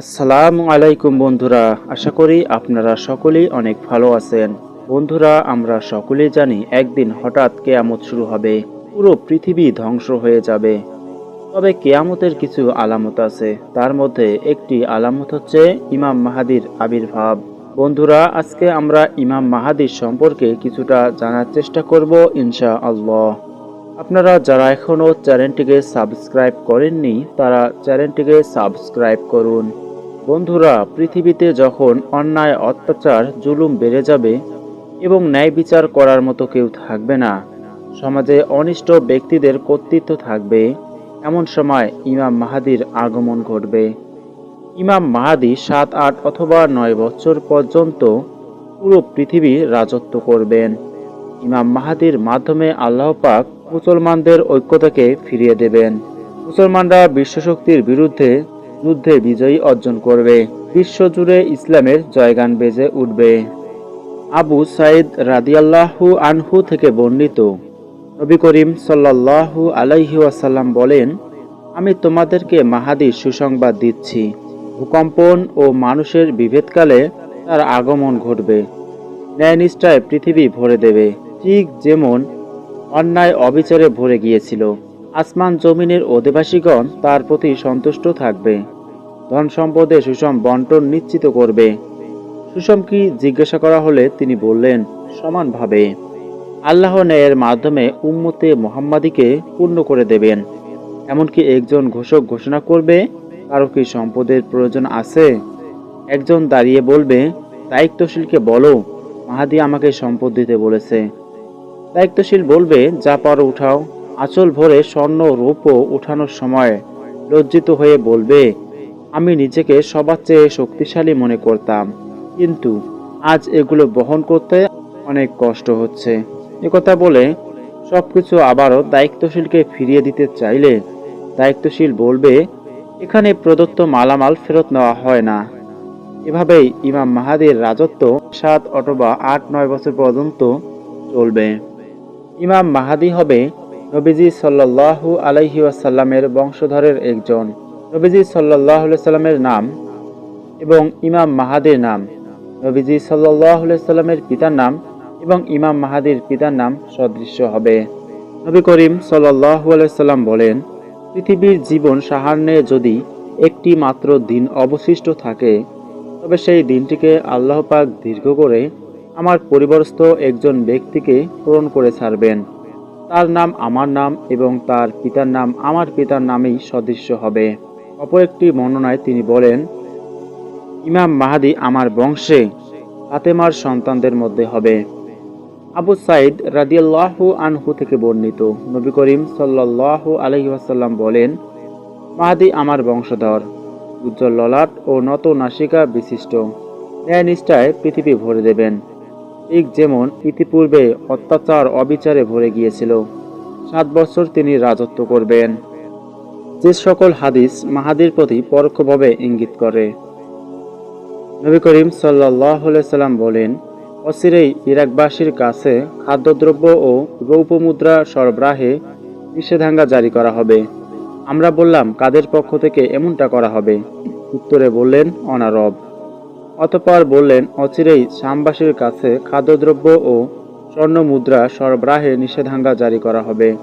আসসালামু আলাইকুম বন্ধুরা, আশা করি আপনারা সকলেই অনেক ভালো আছেন। বন্ধুরা, আমরা সকলেই জানি একদিন হঠাৎ কেয়ামত শুরু হবে, পুরো পৃথিবী ধ্বংস হয়ে যাবে। তবে কেয়ামতের কিছু আলামত আছে, তার মধ্যে একটি আলামত হচ্ছে ইমাম মাহাদির আবির্ভাব। বন্ধুরা, আজকে আমরা ইমাম মাহাদির সম্পর্কে কিছুটা জানার চেষ্টা করব ইনশা আল্লাহ আপনারা যারা এখনও চ্যানেলটিকে সাবস্ক্রাইব করেননি, তারা চ্যানেলটিকে সাবস্ক্রাইব করুন। বন্ধুরা, পৃথিবীতে যখন অন্যায়, অত্যাচার, জুলুম বেড়ে যাবে এবং ন্যায় বিচার করার মতো কেউ থাকবে না, সমাজে অনিষ্ট ব্যক্তিদের কর্তৃত্ব থাকবে, এমন সময় ইমাম মাহাদির আগমন ঘটবে। ইমাম মাহাদি সাত, আট অথবা নয় বছর পর্যন্ত পুরো পৃথিবী রাজত্ব করবেন। ইমাম মাহাদির মাধ্যমে আল্লাহ পাক মুসলমানদের ঐক্যতাকে ফিরিয়ে দেবেন। মুসলমানরা বিশ্বশক্তির বিরুদ্ধে যুদ্ধে বিজয়ী অর্জন করবে। বিশ্বজুড়ে ইসলামের জয়গান বেজে উঠবে। আবু সাইদ রাদিয়াল্লাহু আনহু থেকে বর্ণিত। নবী করিম সাল্লাল্লাহু আলাইহি ওয়াসাল্লাম বলেন, আমি তোমাদেরকে মাহাদির সুসংবাদ দিচ্ছি। ভূকম্পন ও মানুষের বিভেদকালে তার আগমন ঘটবে। ন্যায়নিষ্ঠায় পৃথিবী ভরে দেবে। ঠিক যেমন অন্যায় অবিচারে ভরে গিয়েছিল। আসমান জমিনের অধিবাসীগণ তার প্রতি সন্তুষ্ট থাকবে। ধন সম্পদে সুষম বন্টন নিশ্চিত করবে। সুষম কি জিজ্ঞাসা করা হলে তিনি বললেন সমানভাবে আল্লাহ ন্যায়ের মাধ্যমে উম্মতে মোহাম্মাদিকে পূর্ণ করে দেবেন। এমনকি একজন ঘোষক ঘোষণা করবে, কারও কি সম্পদের প্রয়োজন আছে? একজন দাঁড়িয়ে বলবে, দায়িত্বশীলকে বলো, মাহাদি আমাকে সম্পদ দিতে বলেছে। দায়িত্বশীল বলবে, যা পারো উঠাও। আঁচল ভরে স্বর্ণ রূপও উঠানোর সময় লজ্জিত হয়ে বলবে, আমি নিজেকে সবার চেয়ে শক্তিশালী মনে করতাম, কিন্তু আজ এগুলো বহন করতে অনেক কষ্ট হচ্ছে। একথা বলে সবকিছু আবারও দায়িত্বশীলকে ফিরিয়ে দিতে চাইলে দায়িত্বশীল বলবে, এখানে প্রদত্ত মালামাল ফেরত নেওয়া হয় না। এভাবেই ইমাম মাহাদির রাজত্ব সাত অথবা আট নয় বছর পর্যন্ত চলবে। ইমাম মাহাদি হবে নবীজি সাল্লাল্লাহু আলাইহি ওয়াসাল্লামের বংশধরের একজন। নবীজি আলাইহি সাল্লামের নাম এবং ইমাম মাহাদির নাম। নবীজি আলাইহি সাল্লামের পিতার নাম এবং ইমাম মাহাদির পিতার নাম সদৃশ্য হবে। নবী করিম আলাইহি সাল্লাম বলেন, পৃথিবীর জীবন সাহান্যে যদি একটি মাত্র দিন অবশিষ্ট থাকে, তবে সেই দিনটিকে আল্লাহ পাক দীর্ঘ করে আমার পরিবরস্থ একজন ব্যক্তিকে পূরণ করে ছাড়বেন। তার নাম আমার নাম এবং তার পিতার নাম আমার পিতার নামেই সদৃশ্য হবে। অপর একটি বর্ণনায় তিনি বলেন, ইমাম মাহাদি আমার বংশে ফাতেমার সন্তানদের মধ্যে হবে। আবু সাইদ রাদিয়াল্লাহু আনহু থেকে বর্ণিত। নবী করিম সাল্লাল্লাহু আলাইহি ওয়াসাল্লাম বলেন, মাহাদি আমার বংশধর, উজ্জ্বল ললাট ও নত নাসিকা বিশিষ্ট। ন্যায় নিষ্ঠায় পৃথিবী ভরে দেবেন। ঠিক যেমন ইতিপূর্বে অত্যাচার অবিচারে ভরে গিয়েছিল, সাত বছর তিনি রাজত্ব করবেন। যে সকল হাদিস মাহাদির প্রতি পরোক্ষভাবে ইঙ্গিত করে। নবী করিম সাল্লাম বলেন, অচিরেই ইরাকবাসীর কাছে খাদ্যদ্রব্য ও রৌপ্য মুদ্রা সরবরাহে নিষেধাজ্ঞা জারি করা হবে। আমরা বললাম, কাদের পক্ষ থেকে এমনটা করা হবে? উত্তরে বললেন, অনারব। অতপর বললেন, অচিরেই শামবাসীর কাছে খাদ্যদ্রব্য ও স্বর্ণ মুদ্রা সরবরাহে নিষেধাজ্ঞা জারি করা হবে।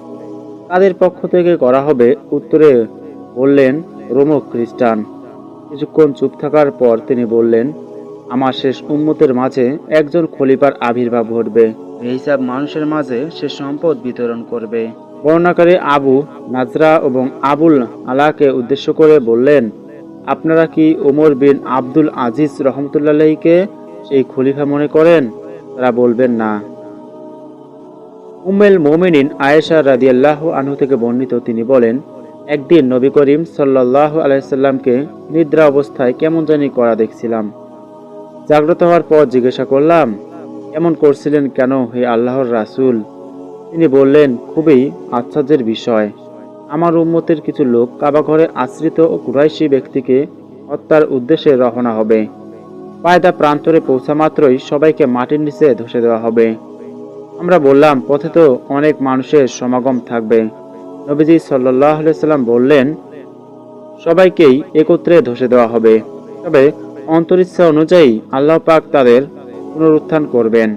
তাদের পক্ষ থেকে করা হবে। উত্তরে বললেন, রোমক খ্রিস্টান। কিছুক্ষণ চুপ থাকার পর তিনি বললেন, আমার শেষ উম্মতের মাঝে একজন খলিফার আবির্ভাব ঘটবে। হিসাব মানুষের মাঝে সে সম্পদ বিতরণ করবে। বর্ণাকারী আবু নাজরা এবং আবুল আলাকে উদ্দেশ্য করে বললেন আপনারা কি ওমর বিন আব্দুল আজিজ রহমতুল্লাহকে সেই খলিফা মনে করেন? তারা বলবেন না। উম্মেল মোমিনিন আয়েশা রাদিয়াল্লাহ আনহু থেকে বর্ণিত তিনি বলেন, একদিন নবী করিম সাল্লাহ আলাইসাল্লামকে নিদ্রা অবস্থায় কেমন জানি করা দেখছিলাম। জাগ্রত হওয়ার পর জিজ্ঞাসা করলাম এমন করছিলেন কেন হে আল্লাহর রাসূল? তিনি বললেন, খুবই আশ্চর্যের বিষয়। আমার উম্মতের কিছু লোক কাবাঘরে আশ্রিত ও কুরাইশি ব্যক্তিকে হত্যার উদ্দেশ্যে রওনা হবে। পায়দা প্রান্তরে পৌঁছা মাত্রই সবাইকে মাটির নিচে ধসে দেওয়া হবে। আমরা বললাম, পথে তো অনেক মানুষের সমাগম থাকবে। নবীজি সাল্লাহ সাল্লাম বললেন, সবাইকেই একত্রে ধসে দেওয়া হবে। তবে অন্তরিচ্ছা অনুযায়ী আল্লাহ পাক তাদের পুনরুত্থান করবেন।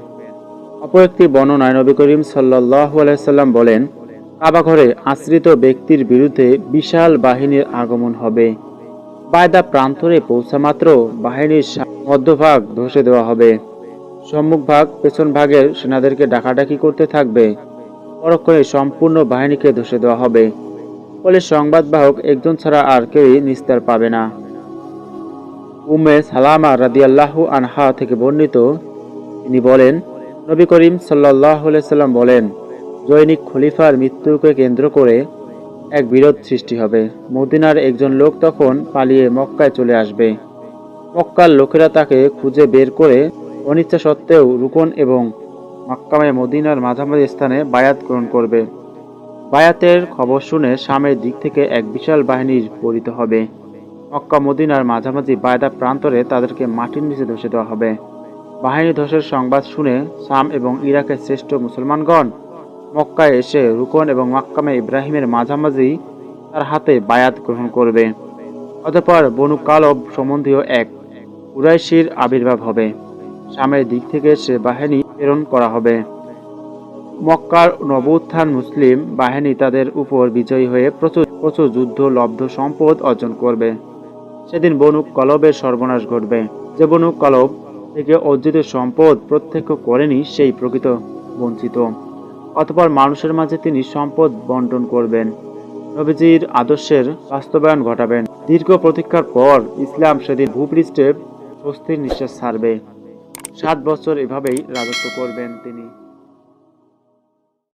অপর একটি বর্ণনায় নবী করিম সাল্লাহ আলাইসাল্লাম বলেন কাবা ঘরে আশ্রিত ব্যক্তির বিরুদ্ধে বিশাল বাহিনীর আগমন হবে। বায়দা প্রান্তরে পৌঁছা মাত্র বাহিনীর মধ্যভাগ ধসে দেওয়া হবে। সম্মুখ ভাগ, পেছন ভাগের সেনাদেরকে ডাকাডাকি করতে থাকবে। পরক্ষণে সম্পূর্ণ বাহিনীকে ধসে দেওয়া হবে। ফলে সংবাদবাহক একজন ছাড়া আর কেউই নিস্তার পাবে না। উম্মে সালামা রাদিয়াল্লাহু আনহা থেকে বর্ণিত, তিনি বলেন, নবী করিম সাল্লাহ সাল্লাম বলেন জৈনিক খলিফার মৃত্যুকে কেন্দ্র করে এক বিরোধ সৃষ্টি হবে। মদিনার একজন লোক তখন পালিয়ে মক্কায় চলে আসবে। মক্কার লোকেরা তাকে খুঁজে বের করে অনিচ্ছা সত্ত্বেও রুকন এবং মক্কামে মদিনার মাঝামাঝি স্থানে বায়াত গ্রহণ করবে। বায়াতের খবর শুনে সামের দিক থেকে এক বিশাল বাহিনীর পরিত হবে। মক্কা মদিনার মাঝামাঝি বায়দা প্রান্তরে তাদেরকে মাটির নিচে ধসে দেওয়া হবে। বাহিনী ধসের সংবাদ শুনে সাম এবং ইরাকের শ্রেষ্ঠ মুসলমানগণ মক্কায় এসে রুকন এবং মাক্কামে ইব্রাহিমের মাঝামাঝি তার হাতে বায়াত গ্রহণ করবে। অতঃপর বনু কালব সম্বন্ধীয় এক কুরাইশির আবির্ভাব হবে। সামের দিক থেকে সে বাহিনী প্রেরণ করা হবে। মক্কার নবোত্থান মুসলিম বাহিনী তাদের উপর বিজয়ী হয়ে প্রচুর প্রচুর যুদ্ধ, লব্ধ সম্পদ অর্জন করবে। সেদিন বনুক কলবের সর্বনাশ ঘটবে। যে বনুক কলব থেকে অর্জিত সম্পদ প্রত্যক্ষ করেনি, সেই প্রকৃত বঞ্চিত। অতপর মানুষের মাঝে তিনি সম্পদ বন্টন করবেন। নবীজির আদর্শের বাস্তবায়ন ঘটাবেন। দীর্ঘ প্রতীক্ষার পর ইসলাম সেদিন ভূপৃষ্ঠে স্বস্তির নিঃশ্বাস ছাড়বে। সাত বছর এভাবেই রাজত্ব করবেন তিনি।